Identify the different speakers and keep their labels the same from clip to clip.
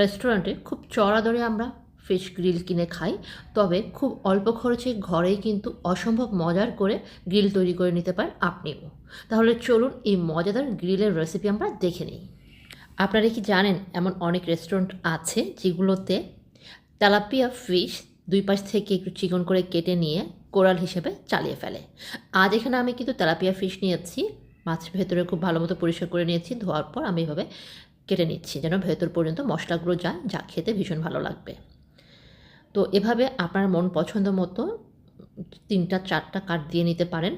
Speaker 1: রেস্টুরেন্টে খুব চড়া দরে আমরা ফিশ গ্রিল কিনে খাই, তবে খুব অল্প খরচে ঘরেই কিন্তু অসম্ভব মজার করে গ্রিল তৈরি করে নিতে পারেন আপনিও তাহলে চলুন এই মজাদার গ্রিলের রেসিপি আমরা দেখে নিই। আপনারা কি জানেন এমন অনেক রেস্টুরেন্ট আছে যেগুলোতে তেলাপিয়া ফিশ দুই পাশ থেকে একটু চিকন করে কেটে নিয়ে কোরাল হিসেবে চালিয়ে ফেলে। আজ এখানে আমি কিন্তু তেলাপিয়া ফিশ নিয়েছি মাছ ভেতরে খুব ভালো মতো পরিষ্কার করে নিয়েছি, ধোয়ার পর আমি এভাবে কেটে নিচ্ছি যেন ভেতর পর্যন্ত মশলাগুলো যায়, যা খেতে ভীষণ ভালো লাগবে। তো এভাবে আপনার মন পছন্দ মতো তিনটা, চারটা কাট দিয়ে নিতে পারেন।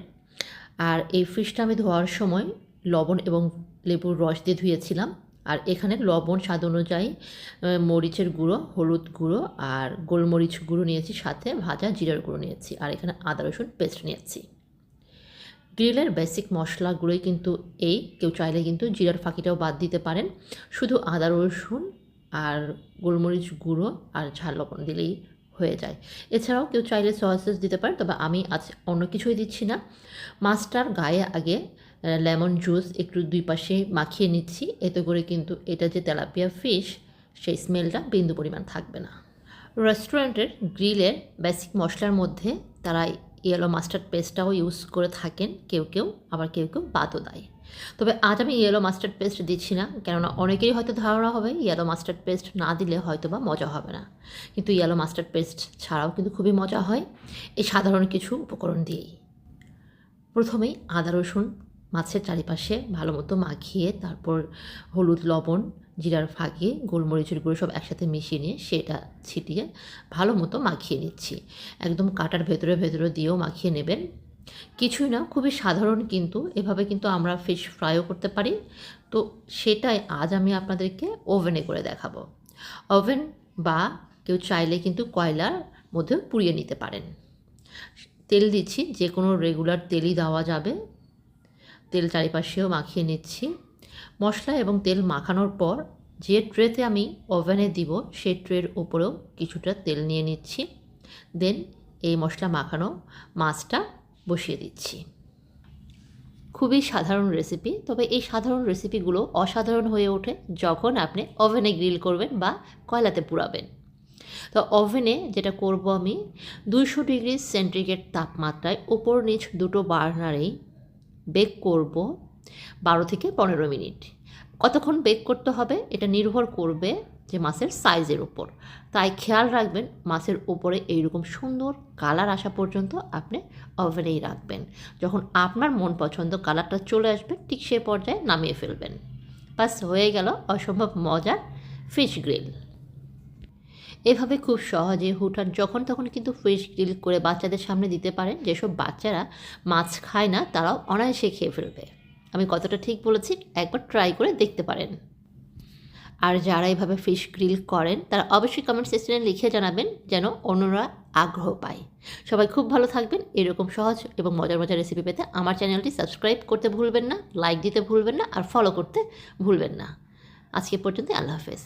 Speaker 1: আর এই ফিশটা আমি ধোয়ার সময় লবণ এবং লেবুর রস দিয়ে ধুয়েছিলাম। আর এখানে লবণ স্বাদ অনুযায়ী মরিচের গুঁড়ো, হলুদ গুঁড়ো আর গোলমরিচ গুঁড়ো নিয়েছি, সাথে ভাজা জিরার গুঁড়ো নিয়েছি। আর এখানে আদা রসুন পেস্ট নিয়েছি। গ্রিলের বেসিক মশলাগুলোই কিন্তু এই, কেউ চাইলে কিন্তু জিরার ফাঁকিটাও বাদ দিতে পারেন। শুধু আদা, রসুন আর গোলমরিচ গুঁড়ো আর ঝাল লবণ দিলেই হয়ে যায়। এছাড়াও কেউ চাইলে সসেস দিতে পারে তবে আমি আজ অন্য কিছুই দিচ্ছি না। মাছটার গায়ে আগে লেমন জুস একটু দুই পাশে মাখিয়ে নিচ্ছি। এতে করে কিন্তু এটা যে তেলাপিয়া ফিশ সেই স্মেলটা বিন্দু পরিমাণ থাকবে না। রেস্টুরেন্টের গ্রিলের বেসিক মশলার মধ্যে তারা ইয়েলো মাস্টার্ড পেস্টটাও ইউজ করে থাকেন, কেউ কেউ, আবার কেউ কেউ বাদও দেয়। তবে আজ আমি ইয়েলো মাস্টার্ড পেস্ট দিচ্ছি না, কেননা অনেকেরই হয়তো ধারণা হবে ইয়েলো মাস্টার্ড পেস্ট না দিলে হয়তো বা মজা হবে না। কিন্তু ইয়েলো মাস্টার্ড পেস্ট ছাড়াও কিন্তু খুবই মজা হয়। এই সাধারণ কিছু উপকরণ দিয়েই। প্রথমেই আদা রসুন মাছের চারিপাশে ভালো মতো মাখিয়ে তারপর হলুদ, লবণ, জিরার ফাঁকে গোলমরিচের গুঁড়ো সব একসাথে মিশিয়ে নিয়ে সেটা ছিটিয়ে ভালো মতো মাখিয়ে নিচ্ছি। একদম কাটার ভেতরে ভেতরে দিয়েও মাখিয়ে নেবেন। কিছুই না, খুবই সাধারণ কিন্তু, এভাবে কিন্তু আমরা ফিশ ফ্রাইও করতে পারি। তো সেটাই আজ আমি আপনাদেরকে ওভেনে করে দেখাবো। ওভেন বা কেউ চাইলে কিন্তু কয়লার মধ্যেও পুড়িয়ে নিতে পারেন। তেল দিচ্ছি যে কোনো রেগুলার তেলই দেওয়া যাবে। তেল চারিপাশেও মাখিয়ে নিচ্ছি। মশলা এবং তেল মাখানোর পর যে ট্রেতে আমি ওভেনে দিব সেই ট্রের ওপরেও কিছুটা তেল নিয়ে নিচ্ছি। দেন এই মশলা মাখানো মাছটা বসিয়ে দিচ্ছি। খুবই সাধারণ রেসিপি, তবে এই সাধারণ রেসিপিগুলো অসাধারণ হয়ে ওঠে যখন আপনি ওভেনে গ্রিল করবেন বা কয়লাতে পুরাবেন তো ওভেনে যেটা করব আমি, দুইশো ডিগ্রি সেন্টিগ্রেড তাপমাত্রায় ওপর নিচ দুটো বার্নারেই বেক করব বারো থেকে পনেরো মিনিট। কতক্ষণ বেক করতে হবে এটা নির্ভর করবে যে মাছের সাইজের উপর। তাই খেয়াল রাখবেন মাছের উপরে এইরকম সুন্দর কালার আসা পর্যন্ত আপনি ওভেনেই রাখবেন। যখন আপনার মন পছন্দ কালারটা চলে আসবে, ঠিক সে পর্যায়ে নামিয়ে ফেলবেন। বাস হয়ে গেল অসম্ভব মজার ফিশ গ্রিল। এভাবে খুব সহজে হুটহাট যখন তখন কিন্তু ফিশ গ্রিল করে বাচ্চাদের সামনে দিতে পারেন। যেসব বাচ্চারা মাছ খায় না, তারাও অনায়াসে খেয়ে ফেলবে। আমি কতটা ঠিক বলেছি? একবার ট্রাই করে দেখতে পারেন। আর যারা এইভাবে ফিশ গ্রিল করেন, তারা অবশ্যই কমেন্ট সেকশনে লিখে জানাবেন যেন অন্যরা আগ্রহ পায়। সবাই খুব ভালো থাকবেন। এরকম সহজ এবং মজার মজার রেসিপি পেতে আমার চ্যানেলটি সাবস্ক্রাইব করতে ভুলবেন না লাইক দিতে ভুলবেন না, আর ফলো করতে ভুলবেন না। আজকে পর্যন্ত আল্লাহ হাফেজ।